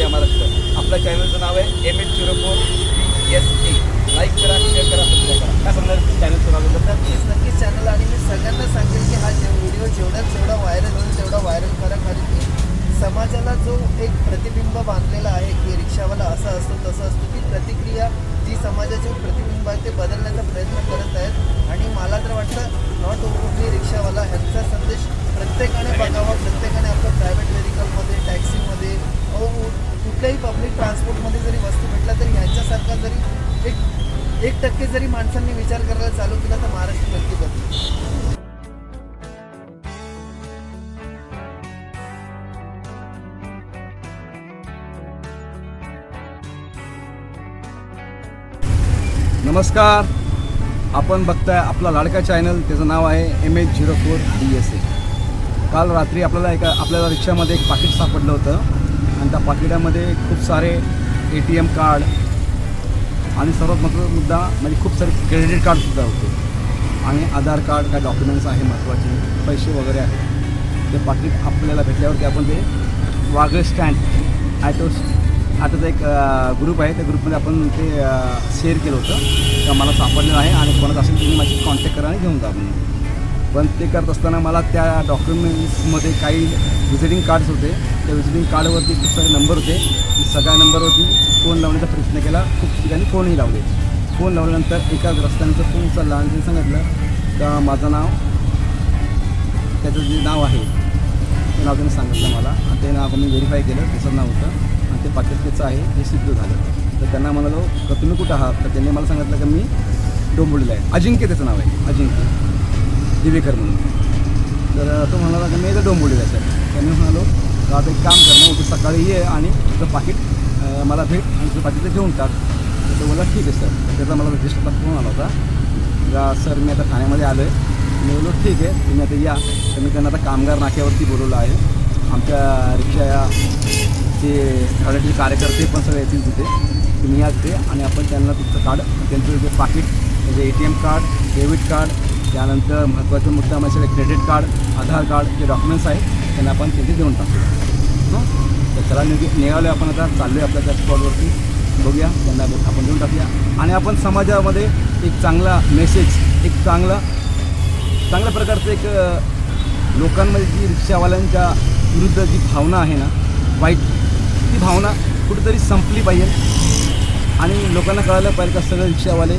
जय महाराष्ट्र. आपल्या चॅनलचं नाव आहे M H zero four S A like करा शेअर करा सबस्क्राईब करा. काय सांगणार चॅनलचं नाव नक्कीच नक्कीच चॅनल आणि मी सगळ्यांना सांगेन की हा जे व्हिडिओ जेवढा जेवढा व्हायरल होईल तेवढा व्हायरल करा. कारण की समाजाला जो एक प्रतिबिंब बांधलेला आहे की रिक्षावाला असं असतो तसं असतो ती प्रतिक्रिया जी समाजाचे प्रतिबिंब आहे ते बदलण्याचा प्रयत्न करत आहेत. आणि मला तर वाटतं नॉट ओनली रिक्षावाला ह्यांचा संदेश प्रत्येकाने बघावा. प्रत्येकाने आपलं प्रायव्हेट मेडिकलमध्ये टॅक्सीमध्ये अहो, कुठल्याही पब्लिक ट्रान्सपोर्टमध्ये जरी वस्तू भेटला तरी ह्यांच्यासारखा जरी एक एक टक्के जरी माणसांनी विचार करायला चालू केला तर महाराष्ट्र नक्की बदलेल. नमस्कार. आपण बघताय आपला लाडका चॅनल त्याचं नाव आहे M H zero four D S A काल रात्री आपल्याला एका आपल्याला रिक्षामध्ये एक पाकिट सापडलं होतं. आणि त्या पाकिटामध्ये खूप सारे ए टी एम कार्ड आणि सर्वात महत्त्वाचा मुद्दा म्हणजे खूप सारे क्रेडिट कार्डसुद्धा होते. आणि आधार कार्ड काय डॉक्युमेंट्स आहे महत्त्वाचे पैसे वगैरे आहेत. ते पाकिट आपल्याला भेटल्यावरती आपण ते वागळे स्टँड ॲटो ॲटोचा एक ग्रुप आहे. त्या ग्रुपमध्ये आपण ते शेअर केलं होतं. का मला सापडलेलं आहे आणि कोणाचं असेल तुम्ही माझी कॉन्टॅक्ट करा आणि घेऊन जा म्हणून. पण ते करत असताना मला त्या डॉक्युमेंट्समध्ये काही व्हिजिटिंग कार्ड्स होते. त्या व्हिजिटिंग कार्डवरती खूप सारे नंबर होते. मी सगळ्या नंबरवरती फोन लावण्याचा प्रयत्न केला. खूप ठिकाणी फोनही लावले. फोन लावल्यानंतर एका रस्त्यानंतर फोन उचलला आणि त्यांनी सांगितलं का माझं नाव त्याचं जे नाव आहे ते नाव त्यांनी सांगितलं मला. आणि ते नाव मी व्हेरीफाय केलं. त्याचं नाव होतं. आणि ते पाकिस्तानचं आहे. हे सिद्ध झालं. तर त्यांना म्हणालो का तुम्ही कुठं आहात? तर त्यांनी मला सांगितलं की मी डोंबोलीला आहे. अजिंक्य त्याचं नाव आहे. अजिंक्य. दिवेकर म्हणून. तर तो म्हणाला की मी इथं डोंबोलीला आहे सर. त्यांनी म्हणालो तर आता एक काम कर ना सकाळी ये आणि तुझं पाकिट मला भेट आणि तुझं पाकिट ते घेऊन टाक. तर तो बोला ठीक आहे सर. त्याचा मला रजिस्टरला फोन आला होता. का सर मी आता ठाण्यामध्ये आलो आहे मी बोललो ठीक आहे तुम्ही आता या. तर मी त्यांना आता कामगार नाक्यावरती बोलवलं आहे. आमच्या रिक्षा जे गाड्याचे कार्यकर्ते पण सगळे येतील तिथे. तुम्ही या तिथे आणि आपण त्यांना तुमचं कार्ड त्यांचं जे पाकिट म्हणजे A T M card debit card त्यानंतर महत्त्वाचा मुद्दा म्हणजे क्रेडिट कार्ड आधार कार्ड जे डॉक्युमेंट्स आहेत त्यांना आपण तिथे देऊन टाकू. हां? तर चला निघ निघालो आपण आता चाललो आहे आपल्या त्या स्पॉटवरती बघूया त्यांना आपण देऊन टाकूया. आणि आपण समाजामध्ये एक चांगला मेसेज एक चांगला चांगल्या प्रकारचं एक लोकांमध्ये जी रिक्षावाल्यांच्या विरुद्ध जी भावना आहे ना वाईट ती भावना कुठेतरी संपली पाहिजे. आणि लोकांना कळायला पाहिजे का सगळे रिक्षावाले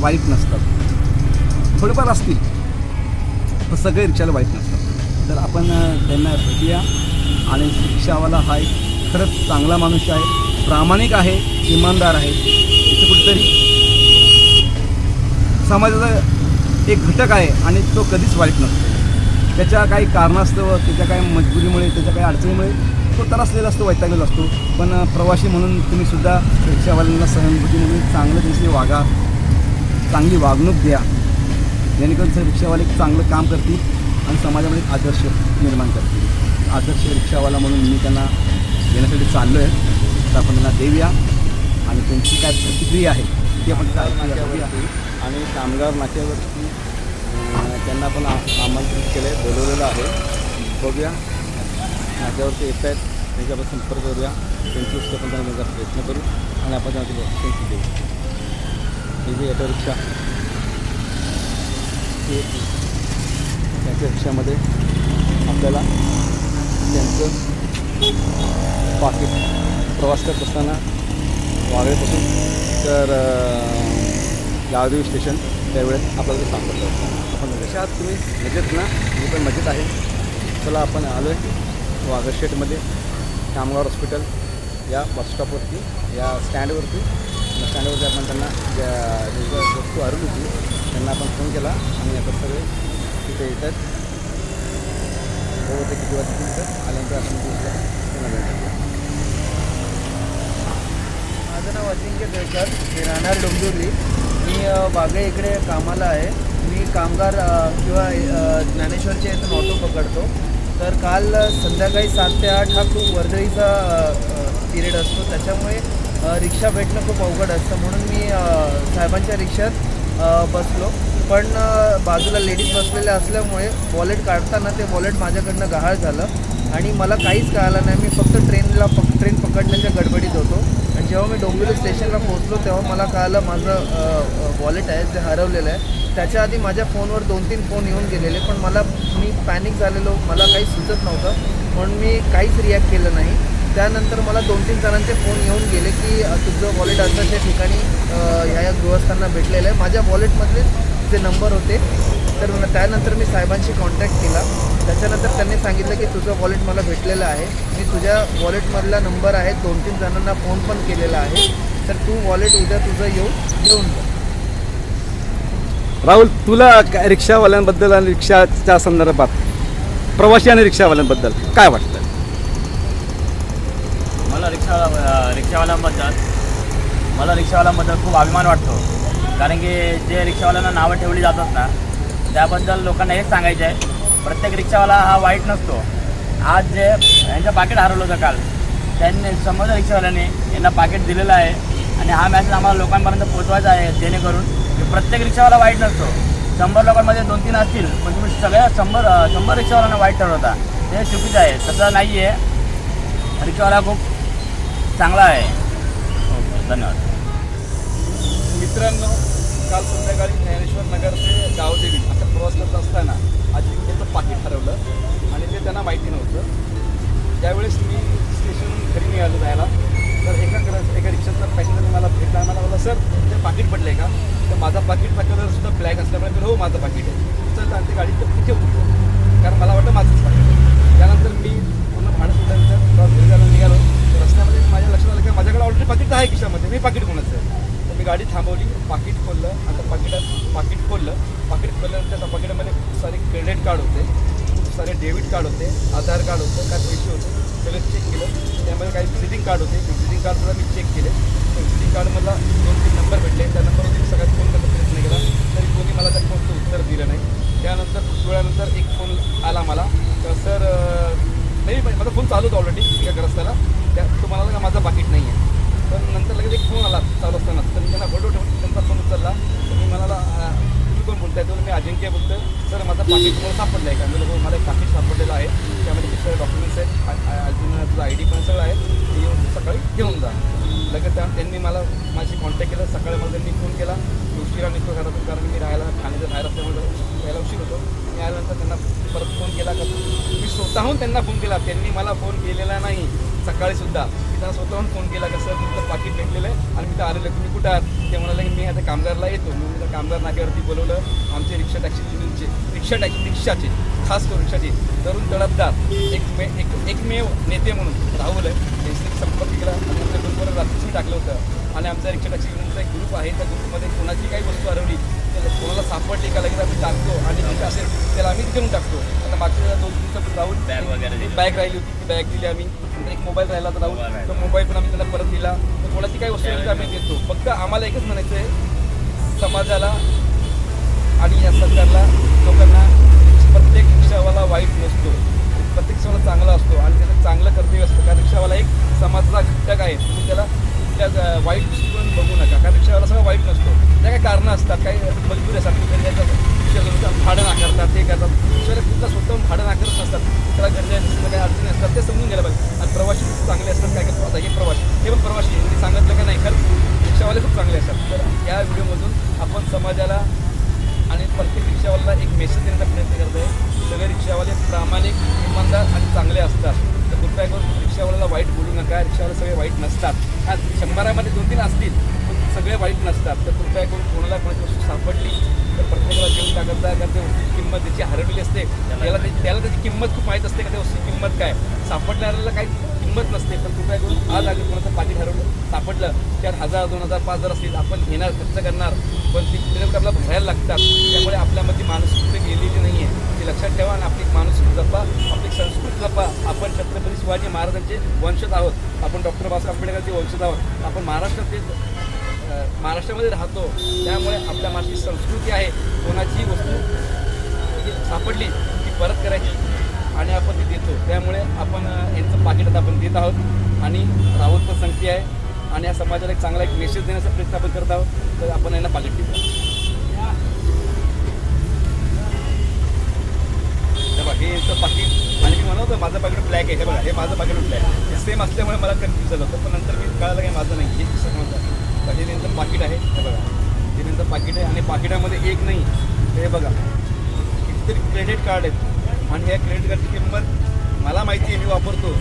वाईट नसतात. थोडेफार असतील. पण सगळे रिक्षाला वाईट नसतात. तर आपण त्यांना भेटूया. आणि रिक्षावाला हा एक खरंच चांगला माणूस आहे. प्रामाणिक आहे इमानदार आहे. इथे कुठेतरी समाजाचा एक घटक आहे आणि तो कधीच वाईट नसतो. त्याच्या काही कारणास्तव त्याच्या काही मजबुरीमुळे त्याच्या काही अडचणीमुळे तो त्रासलेला असतो वैतागलेला असतो. पण प्रवासी म्हणून तुम्हीसुद्धा रिक्षावाल्यांना सहानुभूती म्हणून चांगलं त्यांची वागा. चांगली वागणूक द्या. जेणेकरून रिक्षावाले एक चांगलं काम करतील आणि समाजामध्ये एक आदर्श निर्माण करतील. आदर्श रिक्षावाला म्हणून मी त्यांना देण्यासाठी चाललो आहे तर आपण त्यांना देऊया. आणि त्यांची काय प्रतिक्रिया आहे ती आपण आणि कामगार नाक्यावरती त्यांना पण आमंत्रित केलं आहे बोलवलेलं आहे. बघूया. नाक्यावरती येत आहेत. त्यांच्यावर संपर्क करूया. त्यांची गोष्ट पण त्यांना प्रयत्न करू. आणि आपण त्यांना त्यांची देऊ. ही जी ऑटो रिक्षा ही त्यांच्या रिक्षामध्ये आपल्याला त्यांचं पाकिट प्रवास करत असताना वागळेपासून तर गावदेवी स्टेशन त्यावेळेस आपल्याला ते सापडलं होतं. आपण कशा आहात तुम्ही मजेत ना? मी पण मजेत आहे. चला आपण आलो आहे वागरशेटमध्ये कामगार हॉस्पिटल. या बसस्टॉपवरती या स्टँडवरती स्टँडवरती आपण त्यांना ज्या वस्तू हरवली होती त्यांना आपण फोन केला आणि आता सगळे तिथे येत आहेत ते किती वाजता येतात आल्यानंतर आपण तिथे त्यांना भेटतो माझं नाव अजिंक्य देवकर मी राहणार डोंबिवली. मी वागळे इकडे कामाला आहे. मी कामगार किंवा ज्ञानेश्वरच्या इथून ऑटो पकडतो. तर काल संध्याकाळी सात ते आठ हा खूप वर्दळीचा पिरियड असतो. त्याच्यामुळे रिक्षा भेटणं खूप अवघड असतं. म्हणून मी साहेबांच्या रिक्षात बसलो. पण बाजूला लेडीज बसलेल्या असल्यामुळे वॉलेट काढताना ते वॉलेट माझ्याकडनं गहाळ झालं. आणि मला काहीच कळालं नाही. मी फक्त ट्रेनला पक ट्रेन पकडण्याच्या गडबडीत होतो. आणि जेव्हा मी डोंबिवली स्टेशनला पोहोचलो तेव्हा मला कळालं माझं वॉलेट आहे जे हरवलेलं आहे. त्याच्या आधी माझ्या फोनवर दोन तीन फोन येऊन गेलेले पण मला मी पॅनिक झालेलो. मला काही सुचत नव्हतं. म्हणून मी काहीच रिॲक्ट केलं नाही. त्यानंतर मला दोन तीन जणांचे फोन येऊन गेले की तुझं वॉलेट असाच्या ठिकाणी ह्या या गृहस्थांना भेटलेलं आहे. माझ्या वॉलेटमधले जे नंबर होते तर मला त्यानंतर मी साहेबांशी कॉन्टॅक्ट केला. त्याच्यानंतर त्यांनी सांगितलं की तुझं वॉलेट मला भेटलेलं आहे. मी तुझ्या वॉलेटमधला नंबर आहे. दोन तीन जणांना फोन पण केलेला आहे. तर तू वॉलेट उद्या तुझं येऊन घेऊन जा. राहुल तुला काय रिक्षावाल्यांबद्दल आणि रिक्षाच्या संदर्भात प्रवासी आणि रिक्षावाल्यांबद्दल काय वाटतं? रिक्षावाला रिक्षावाल्यांबद्दल मला रिक्षावाल्यांबद्दल खूप अभिमान वाटतो. कारण की जे रिक्षावाल्यांना नावं ठेवली जातात ना त्याबद्दल लोकांना हेच सांगायचं आहे. प्रत्येक रिक्षावाला हा वाईट नसतो. आज जे यांचं पाकिट हरवलं होतं काल त्यांनी समोर रिक्षावाल्यांनी यांना पाकिट दिलेलं आहे. आणि हा मॅसेज आम्हाला लोकांपर्यंत पोचवायचा आहे जेणेकरून की प्रत्येक रिक्षावाला वाईट नसतो. शंभर लोकांमध्ये दोन तीन असतील पण तुम्ही सगळ्या शंभर शंभर रिक्षावाल्यांना वाईट ठरवता. ते चुकीचं आहे. तसं नाही आहे रिक्षावाला खूप चांगला आहे. ओके धन्यवाद. मित्रांनो काल संध्याकाळी ज्ञानेश्वर नगर ते गावदेवी असा प्रवास करत असताना अजिंक्यचं पाकिट हरवलं आणि ते त्यांना माहिती नव्हतं. ज्यावेळेस मी स्टेशनहून घरी निघालो जायला. तर एका कर एका रिक्षाचा पॅसेंजर मला भेटला. मला बोला सर ते पाकिट पडलं आहे का? तर माझा पाकिट कलर सुद्धा ब्लॅक असल्यामुळे हो माझं पाकिट आहे. चल आणि ते गाडी तर तिथे उतरतो कारण मला वाटतं माझंच पाकिट आहे त्यानंतर मी पूर्ण भाडं सुटल्यानंतर जेव्हा घरी जायला निघालो तर रस्त्यामध्ये माझ्या लक्षात आलं की माझ्याकडे ऑलरेडी पाकिट आहे खिशामध्ये मी पाकिट कोणाचं आहे तर मी गाडी थांबवली पाकिट खोललं आता पाकिटात पाकिट खोललं पाकिट खोलल्यानंतर त्या पाकिटामध्ये खूप सारे क्रेडिट कार्ड होते खूप सारे डेबिट कार्ड होते आधार कार्ड होतं काय पैसे होते सगळं चेक केलं त्यामध्ये काही विजिटिंग कार्ड होते विजिटिंग कार्ड सुद्धा मी चेक केले विजिटिंग कार्डमधला दोन तीन नंबर भेटले त्या नंबरवरती मी सगळ्यात फोन करण्याचा प्रयत्न केला तरी कोणी मला त्या फोनचं उत्तर दिलं नाही त्यानंतर खूप वेळानंतर एक फोन आला मला तर सर नाही चालू होता ऑलरेडी एका ग्रस्ताला त्या तुम्हाला का माझं पाकिट नाही आहे पण नंतर लगेच एक फोन आला चालू असताना. तर मी त्यांना फोटो ठेवून त्यांचा फोन उचलला. तर मी म्हणाला तुम्ही कोण बोलताय? तर मी अजिंक्य बोलतोय. सर माझं पाकिट तुम्हाला सापडलं आहे का? मी लोक मला एक पाकिट सापडलेलं आहे. त्यामध्ये खूप सारे डॉक्युमेंट्स आहेत अजून तुझं आय डी पण सगळं आहे. ते येऊन सकाळी घेऊन जा. लगेच त्या त्यांनी मला माझी कॉन्टॅक्ट केलं. सकाळी मला त्यांनी फोन केला. उशिरा निघतो घरातून कारण मी राहायला ठाण्याच्या बाहेर असल्यामुळे यायला उशीर होतो. मी आल्यानंतर त्यांना परत फोन केला का? मी स्वतःहून त्यांना फोन केला. त्यांनी मला फोन केलेला नाही. सकाळी सुद्धा. मी त्यांना स्वतःहून फोन केला का सर तुमचं पाकिट भेटलेलं आहे आणि मी तर आलेलं तुम्ही कुठं आहात? ते म्हणाले की मी आता कामगारला येतो. मी त्या कामगार नाक्यावरती बोलवलं. आमचे रिक्षा टॅक्सी युनियनचे रिक्षा टॅक्सी रिक्षाचे खास करून रिक्षाचे तरुण तडपदार एक मे एक एकमेव नेते म्हणून राहुल आहे. त्यांनी संपर्क केला. आणि आमच्या ग्रुपवर रात्रीच टाकलं होतं. आणि आमचा रिक्षा टॅक्सी युनियनचा एक ग्रुप आहे त्या ग्रुपमध्ये कोणाची काही वस्तू हरवली कोणाला सापडली का लगेच आम्ही टाकतो आणि काय असेल त्याला आम्ही घेऊन टाकतो. आता मागच्या दोन दिवसापूर्वी राहुल Bag वगैरे. बॅग राहिली होती ती बॅग दिली आम्ही. एक मोबाईल राहिला राहुल. राहिला. तो मोबाईल पण आम्ही त्याला परत दिला. तर कोणाची काही वस्तू तर आम्ही देतो. फक्त आम्हाला एकच म्हणायचं आहे समाजाला आणि या सरकारला लोकांना प्रत्येक रिक्षावाला वाईट नसतो. प्रत्येक रिक्षावाला चांगला असतो आणि त्याचं चांगलं कर्तव्य असतं. कारण रिक्षावाला एक समाजाचा घटक आहे. त्याला कुठल्या वाईट दृष्टिकोन बघू नका. कारण रिक्षावाला सगळं वाईट नसतो. त्या काही कारणं असतात काही मजबुरी असतात घरी रिक्षा भाडं नाकारतात ते करतात. रिक्षाला कुठला स्वतःहून भाडं नाकारत नसतात. त्याला घरच्या काही अडचणी असतात ते समजून घ्यायला पाहिजे. आणि प्रवासी खूप चांगले असतात काय काय आता हे प्रवासी हे पण प्रवासी आहे. मी सांगितलं का नाही खरंच रिक्षावाले खूप चांगले असतात. तर या व्हिडिओमधून आपण समाजाला आणि प्रत्येक रिक्षावाल्याला एक मेसेज देण्याचा प्रयत्न करत आहे सगळे रिक्षावाले प्रामाणिक इमानदार आणि चांगले असतात. तर रिक्षावाल्याला वाईट बोलू नका. रिक्षावाले सगळे वाईट नसतात. आज शंभरामध्ये दोन तीन असतील पण सगळे वाईट नसतात. तर कृपया करून कोणाला कोणाची वस्तू सापडली तर प्रत्येकाला देऊन टाकता जा कारण त्या वस्तूची किंमत त्याची हरवलेली असते त्याला त्याला त्याची किंमत खूप माहीत असते का त्या वस्तूची किंमत काय? सापडणाऱ्याला काही किंमत नसते. पण कृपया करून आज आम्ही कोणाचं पाणी हरवलं सापडलं त्यात हजार दोन हजार पाच हजार असतील आपण घेणार खर्च करणार. पण ती पेमेंट आपल्याला भरायला लागतात. त्यामुळे आपल्यामध्ये मानसिकता गेलेली नाही आहे लक्षात ठेवा आणि आपली माणूस जपा आपली संस्कृती जपा. आपण छत्रपती शिवाजी महाराजांचे वंशज आहोत. आपण डॉक्टर बाबासाहेब आंबेडकरचे वंशज आहोत. आपण महाराष्ट्रातील महाराष्ट्रामध्ये राहतो. त्यामुळे आपल्या माझी संस्कृती आहे. कोणाची वस्तू सापडली ती परत करायची. आणि आपण ती देतो. त्यामुळे आपण यांचं पाकिट आपण देत आहोत. आणि राहुल पण संगती आहे. आणि या समाजाला एक चांगला एक मेसेज देण्याचा प्रयत्न आपण करत आहोत. तर आपण यांना पाकिट देतो हे यांचं पाकिट आणि मी म्हणतो माझं पाकिट ब्लॅक आहे. हे बघा हे माझं पाकिट ब्लॅक हे सेम असल्यामुळे मला कन्फ्यूज झालं होतं पण नंतर मी कळालं की माझं नाही हे सगळं म्हणतात तर हे त्यांचं पाकिट आहे. हे बघा. हे त्यांचं पाकिट आहे. आणि पाकिटामध्ये एक नाही. हे बघा. कितीतरी क्रेडिट कार्ड आहेत. आणि या क्रेडिट कार्डची किंमत मला माहिती आहे मी वापरतो.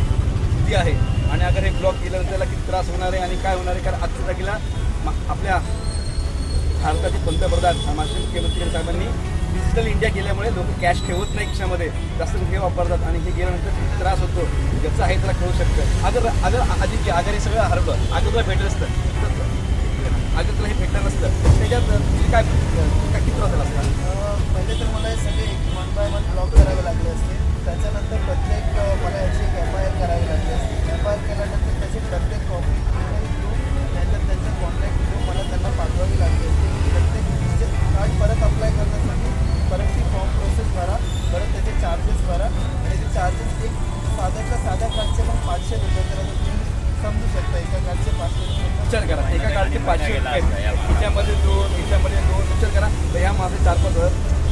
किती आहे? आणि अगर हे ब्लॉक केल्यानंतर त्याला किती त्रास होणार आहे आणि काय होणार आहे? कारण आजच्या जागेला मा- आपल्या भारताचे पंतप्रधान महाराष्ट्र मुख्यमंत्री साहेबांनी डिजिटल इंडिया गेल्यामुळे लोक कॅश ठेवत नाही खिशामध्ये. जास्त हे वापरतात आणि हे गेल्यानंतर किती त्रास होतो. ज्याचं आहे त्याला कळू शकतं. अगर अगर आधी अगर हे सगळं हरवलं तुला भेटलं असतं तर अगर तुला हे भेटलं नसतं. त्याच्यात तुझी काय काय किती त्रास झाला असता पहिले तर मला हे सगळे वन बाय वन ब्लॉक करावे लागले असते. त्याच्यानंतर प्रत्येक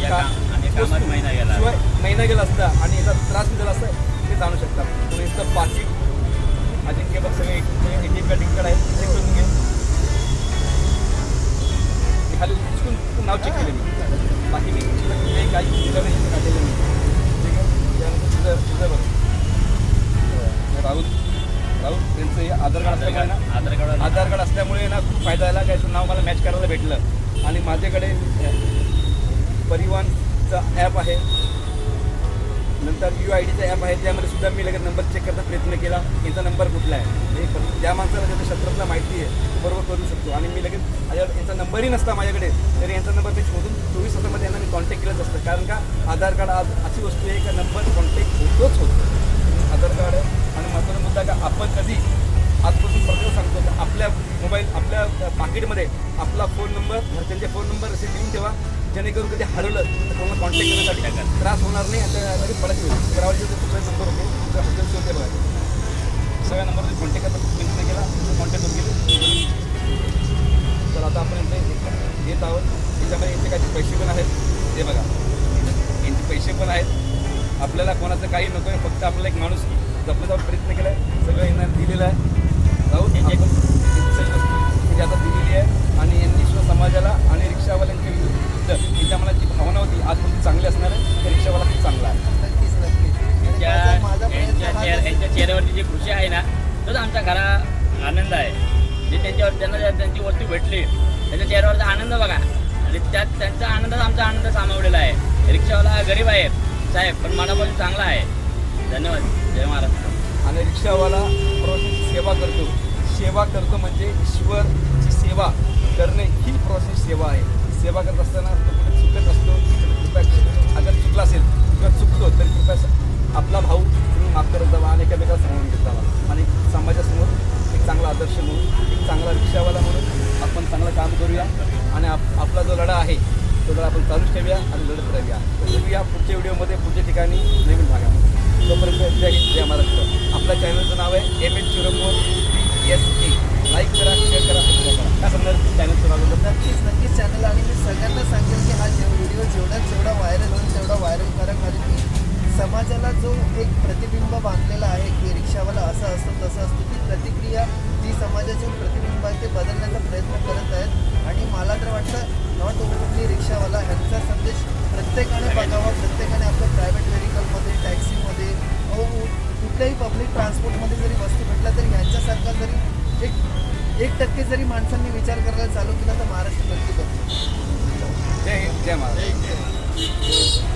शिवाय महिना गेला. असता आणि याचा त्रास झाला असता ते जाणू शकता. तर याचं पाकिट अजिंक्य बघ सगळे A T M card ticket आहे चेक करून घे मी खाली उचलून नाव चेक केलं मी. बाकी मी काही नाही काढलेलं नाही. ठीक आहे? त्यानंतर तुझं तुझं बघ. राहुल राहुल त्यांचं आधार कार्ड असल्यामुळे ना आधार कार्ड आधार कार्ड असल्यामुळे ना खूप फायदा झाला काय नाव मला मॅच करायला भेटलं. आणि माझ्याकडे परिवहनचं ॲप आहे. नंतर यू आय डीचा ॲप आहे त्यामध्ये सुद्धा मी लगेच नंबर चेक करता प्रयत्न केला. याचा नंबर कुठला आहे? हे ज्या माणसाला त्याच्या क्षेत्रातला माहिती आहे तो बरोबर करू शकतो. आणि मी लगेच माझ्याकडे यांचा नंबरही नसता माझ्याकडे तरी यांचा नंबर मी शोधून चोवीस तासामध्ये यांना मी कॉन्टॅक्ट केलंच असतं. कारण का आधार कार्ड आज अशी वस्तू आहे का नंबर कॉन्टॅक्ट होतोच होतो. आधार कार्ड आणि महत्त्वाचा मुद्दा का आपण कधी आजपासून प्रत्येक सांगतो की आपल्या मोबाईल आपल्या पाकिटमध्ये आपला फोन नंबर घरच्यांचे फोन नंबर असे देऊन ठेवा. जेणेकरून कधी हरवलं तर कोणाला कॉन्टॅक्ट करण्यासाठी त्रास होणार नाही. आणि त्यामध्ये पडत येऊ ग्रावाचे जो नंबर होते तुमचा हॉटेल होते बघा सगळ्या नंबरवर कॉन्टॅक्ट करता. प्रयत्न केला कॉन्टॅक्ट केले तर आता आपण इथे येत आहोत. त्याच्यामध्ये यांचे काही पैसे पण आहेत. ते बघा. यांचे पैसे पण आहेत. आपल्याला कोणाचं काही नको आहे फक्त आपल्याला एक माणूस जपण्याचा प्रयत्न भेटली. त्यांच्या चेहऱ्यावरचा आनंद बघा. आणि त्यात त्यांचा आनंदच आमचा आनंद सामावलेला आहे. रिक्षावाला गरीब आहे साहेब पण मनापासून चांगला आहे. धन्यवाद. जय महाराष्ट्र आणि रिक्षावाला प्रोसेस सेवा करतो. सेवा करतो म्हणजे ईश्वरची सेवा करणे ही प्रोसेस सेवा आहे. सेवा करत असताना तो कुठे चुकत असतो कृपया अगर चुकला असेल किंवा चुकतो तरी कृपया आपला भाऊ तुम्ही माफ करत जावा आणि एकामेकाला समजून घेत जावा. आणि समाजासमोर एक चांगला आदर्श म्हणून एक चांगला रिक्षावाला म्हणून आपण चांगलं काम करूया आणि आप आपला जो लढा आहे तो लढा आपण चालूच ठेवूया आणि लढत राहूया. भेटूया पुढच्या व्हिडिओमध्ये पुढच्या ठिकाणी नवीन भागामध्ये. तोपर्यंत जय हिंद जय महाराष्ट्र. आपल्या चॅनलचं नाव आहे M H zero four P S A like करा शेअर करा सबस्क्राईब करा. काय समजा चॅनलचं नाव नक्कीच नक्कीच चॅनल आणि मी सगळ्यांना सांगेन की हा जे व्हिडिओ जेवढा जेवढा व्हायरल होईल तेवढा व्हायरल करा. कारण की समाजाला जो एक प्रतिबिंब बांधलेला आहे की रिक्षावाला असं असतं तसं असतं ती प्रतिक्रिया ती समाजाचे प्रतिबिंब आहे ते बदलण्याचा प्रयत्न करत आहेत. आणि मला तर वाटतं नॉट ओनली रिक्षावाला ह्यांचा संदेश प्रत्येकाने बघावा. प्रत्येकाने आपलं प्रायव्हेट व्हेकलमध्ये टॅक्सीमध्ये कुठल्याही पब्लिक ट्रान्सपोर्टमध्ये जरी वस्तू भेटला तरी ह्यांच्यासारखा जरी एक एक टक्के जरी माणसांनी विचार करायला चालू केला तर महाराष्ट्र नक्की बदलेल. जय हिंद जय महाराष्ट्र.